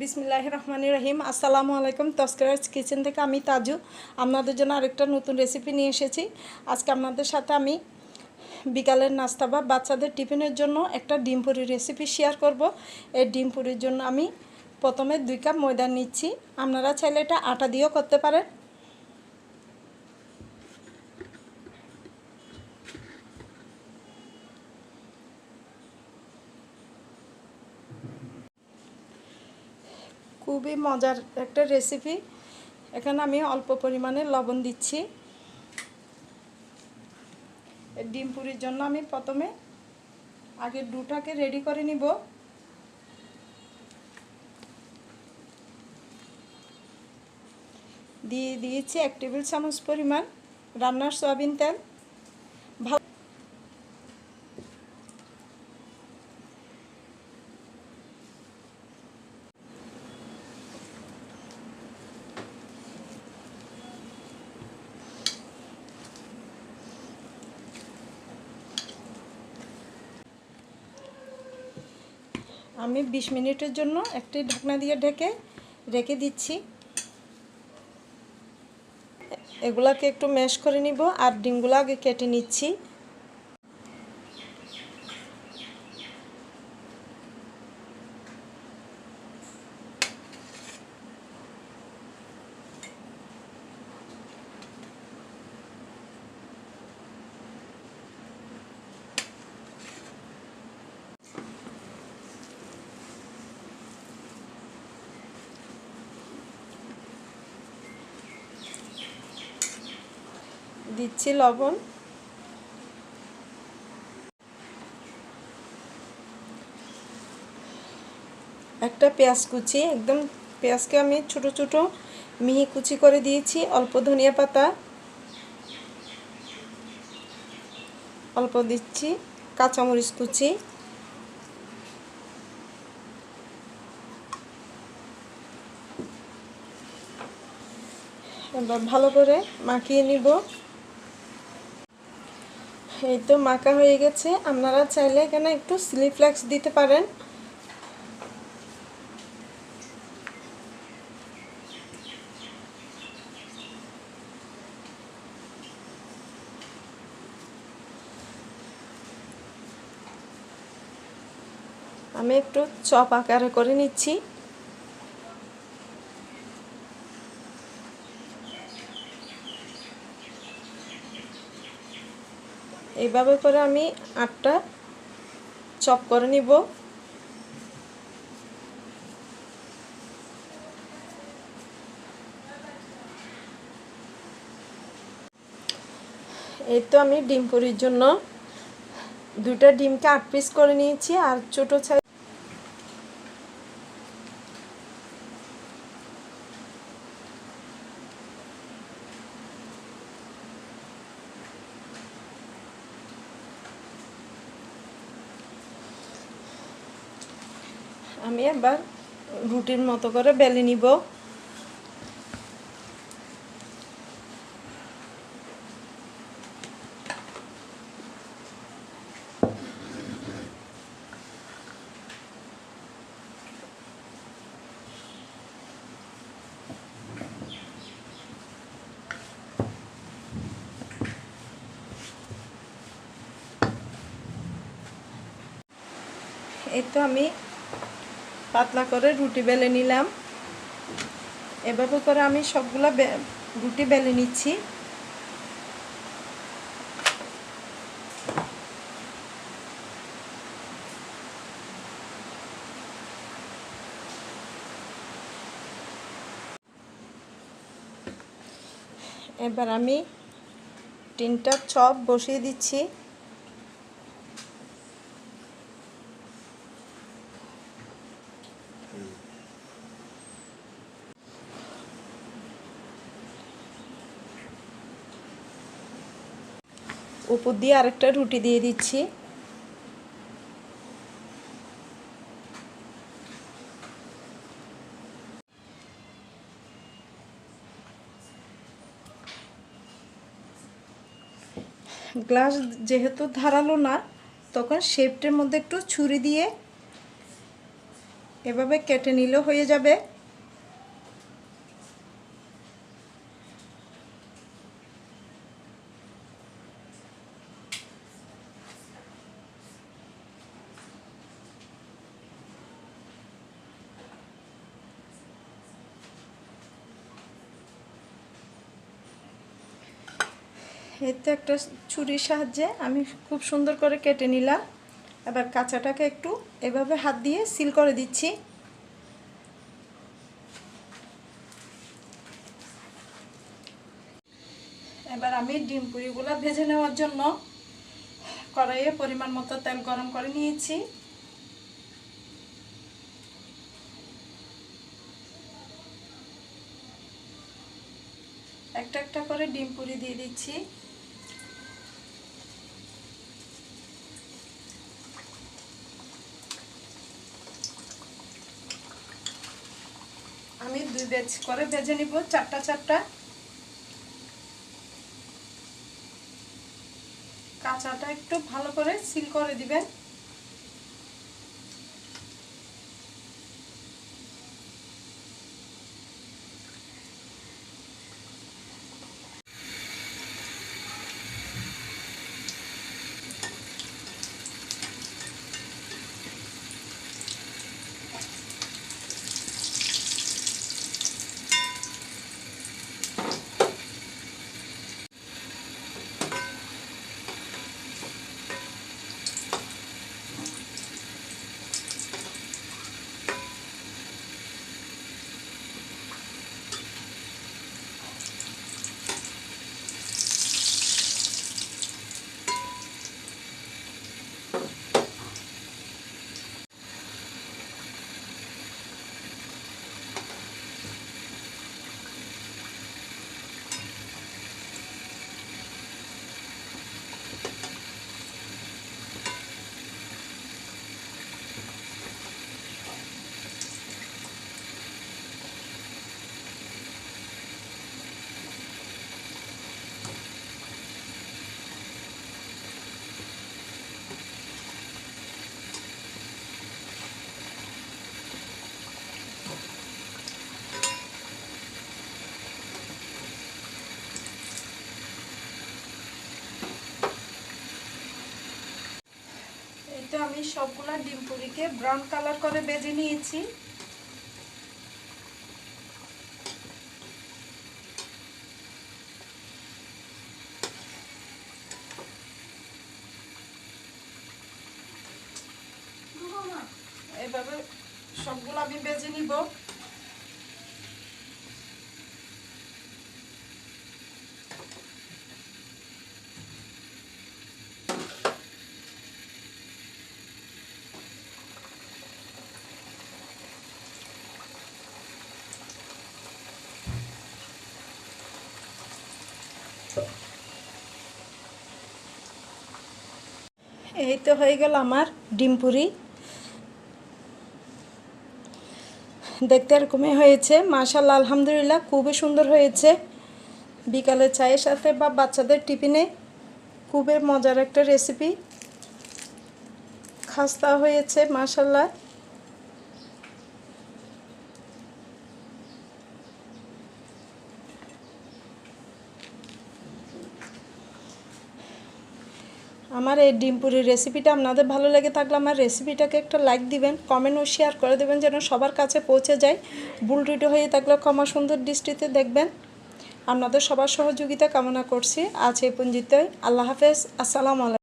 বিসমিল্লাহ রহমান রহিম। আসসালামু আলাইকুম তস্করাজ কিচেন থেকে আমি তাজু। আপনাদের জন্য আরেকটা নতুন রেসিপি নিয়ে এসেছি। আজকে আপনাদের সাথে আমি বিকালের নাস্তা বা বাচ্চাদের টিফিনের জন্য একটা ডিম পুরি রেসিপি শেয়ার করব। এই ডিম পুরির জন্য আমি প্রথমে দুই কাপ ময়দা নিচ্ছি। আপনারা চাইলে এটা আটা দিয়েও করতে পারেন। খুবই মজার একটা রেসিপি এখানে আমি অল্প পরিমাণে লবণ দিচ্ছি। ডিম পুরির জন্য আমি প্রথমে আগে ডুটাকে রেডি করে নিব। দিয়ে দিয়েছি এক টেবিল চামচ পরিমাণ রান্নার সয়াবিন তেল ভালো আমি ২০ মিনিটের জন্য একটি ঢাকনা দিয়ে ঢেকে রেখে দিচ্ছি। এগুলাকে একটু ম্যাশ করে নিব আর ডিমগুলো আগে কেটে নিচ্ছি। দিচ্ছি লবণ। একটা পেঁয়াজ কুচি, একদম পেঁয়াজকে আমি ছোট ছোট মিহি কুচি করে দিয়েছি, অল্প ধনিয়া পাতা। অল্প দিচ্ছি কাঁচামরিচ কুচি। এবার ভালো করে মাখিয়ে নিব। এই তো মাখা হয়ে গেছে। আপনারা চাইলে এখানে একটু স্লিফ্লেক্স দিতে পারেন। আমি একটু চপ আকারে করে নিচ্ছি। এইভাবে করে আমি আটটা চপ করে নিব। এই তো আমি ডিম পুরির জন্য দুটা ডিমকে আট পিস করে নিয়েছি, আর ছোটো আমি এবার রুটির মতো করে বেলে নিব। এই তো আমি পাতলা করে রুটি বেলে নিলাম। এভাবে করে আমি সবগুলা রুটি বেলে নিচ্ছি। এবার আমি তিনটা চপ বসিয়ে দিচ্ছি। উপর দিয়ে আরেকটা রুটি দিয়ে দিচ্ছি। গ্লাস যেহেতু ধারালো না, তখন শেপটের মধ্যে একটু ছুরি দিয়ে এভাবে কেটে নিলেও হয়ে যাবে। এই তো একটা ছুরির সাহায্যে আমি খুব সুন্দর করে কেটে নিলাম। এবার কাঁচাটাকে একটু এভাবে হাত দিয়ে সিল করে দিচ্ছি। এবার আমি ডিম পুরিগুলো ভেজে নেওয়ার জন্য কড়াইয়ে পরিমাণ মতো তেল গরম করে নিয়েছি। একটা একটা করে ডিম পুরি দিয়ে দিচ্ছি। আমি দুই বেজ করে ভেজে নিব, চারটা চারটা। কাঁচাটা একটু ভালো করে সিল করে দিবেন এই তো আমি সবগুলা ডিম পুরিকে ব্রাউন কালার করে বেজে নিয়েছি। এভাবে সবগুলো আমি বেজে নিব। এই তো হয়ে গেল আমার ডিম পুরি। দেখতে এরকমই হয়েছে মাশাল্লাহ আলহামদুলিল্লাহ, খুবই সুন্দর হয়েছে। বিকালে চায়ের সাথে বা বাচ্চাদের টিফিনে খুবই মজার একটা রেসিপি খাস্তা হয়েছে মাশাল্লাহ আমার এই ডিম পুরির রেসিপিটা আপনাদের ভালো লেগে থাকলে আমার রেসিপিটাকে একটা লাইক দিবেন কমেন্ট ও শেয়ার করে দেবেন যেন সবার কাছে পৌঁছে যায়। ভুল টুটো হয়ে থাকলে ক্ষমা সুন্দর দৃষ্টিতে দেখবেন। আপনাদের সবার সহযোগিতা কামনা করছি। আজ এই পঞ্জিতে আল্লাহ হাফেজ। আসসালামু আলাইকুম।